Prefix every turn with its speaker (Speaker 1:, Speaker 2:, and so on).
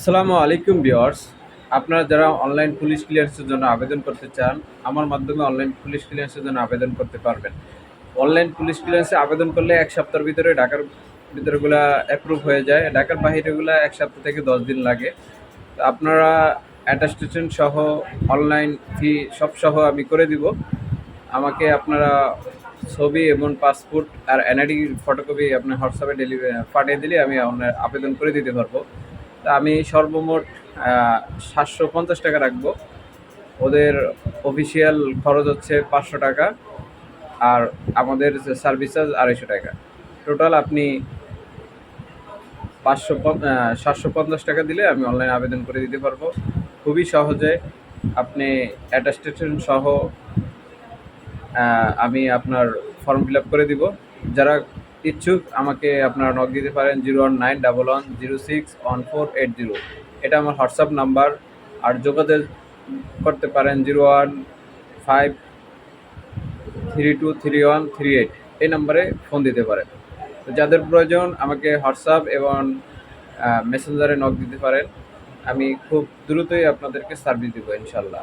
Speaker 1: আসসালামু আলাইকুম বিয়ার্স আপনারা যারা অনলাইন পুলিশ ক্লিয়ারেন্সের জন্য আবেদন করতে চান, আমার মাধ্যমে অনলাইন পুলিশ ক্লিয়ারেন্সের জন্য আবেদন করতে পারবেন। অনলাইন পুলিশ ক্লিয়ারেন্সে আবেদন করলে এক সপ্তাহের ভিতরে ঢাকার ভিতরেগুলা অ্যাপ্রুভ হয়ে যায়। ঢাকার বাহিরেগুলা এক সপ্তাহ থেকে দশ দিন লাগে। তো আপনারা অ্যাটাস্টেশন সহ অনলাইন ফি সব সহ আমি করে দিব। আমাকে আপনারা ছবি এবং পাসপোর্ট আর এনআইডি ফটোকপি আপনার হোয়াটসঅ্যাপে ডেলিভারি পাঠিয়ে দিলে আমি আপনার আবেদন করে দিতে পারব। তা আমি সর্বমোট সাতশো পঞ্চাশ টাকা রাখব। ওদের অফিসিয়াল খরচ হচ্ছে পাঁচশো টাকা আর আমাদের সার্ভিস চার্জ আড়াইশো টাকা। টোটাল আপনি পাঁচশো সাতশো পঞ্চাশ টাকা দিলে আমি অনলাইন আবেদন করে দিতে পারব। খুবই সহজে আপনি অ্যাটাস্টেশন সহ আমি আপনার ফর্ম ফিল আপ করে দিব। যারা ইচ্ছুক, আমাকে আপনারা নক দিতে পারেন zero one nine double one zero six one four eight zero এটা আমার হোয়াটসঅ্যাপ নাম্বার, আর যোগাযোগ করতে পারেন zero one five three two three one three eight এই নাম্বারে ফোন দিতে পারেন। তো যাদের প্রয়োজন, আমাকে হোয়াটসঅ্যাপ এবং মেসেঞ্জারে নক দিতে পারেন। আমি খুব দ্রুতই আপনাদেরকে সার্ভিস দেবো ইনশাল্লাহ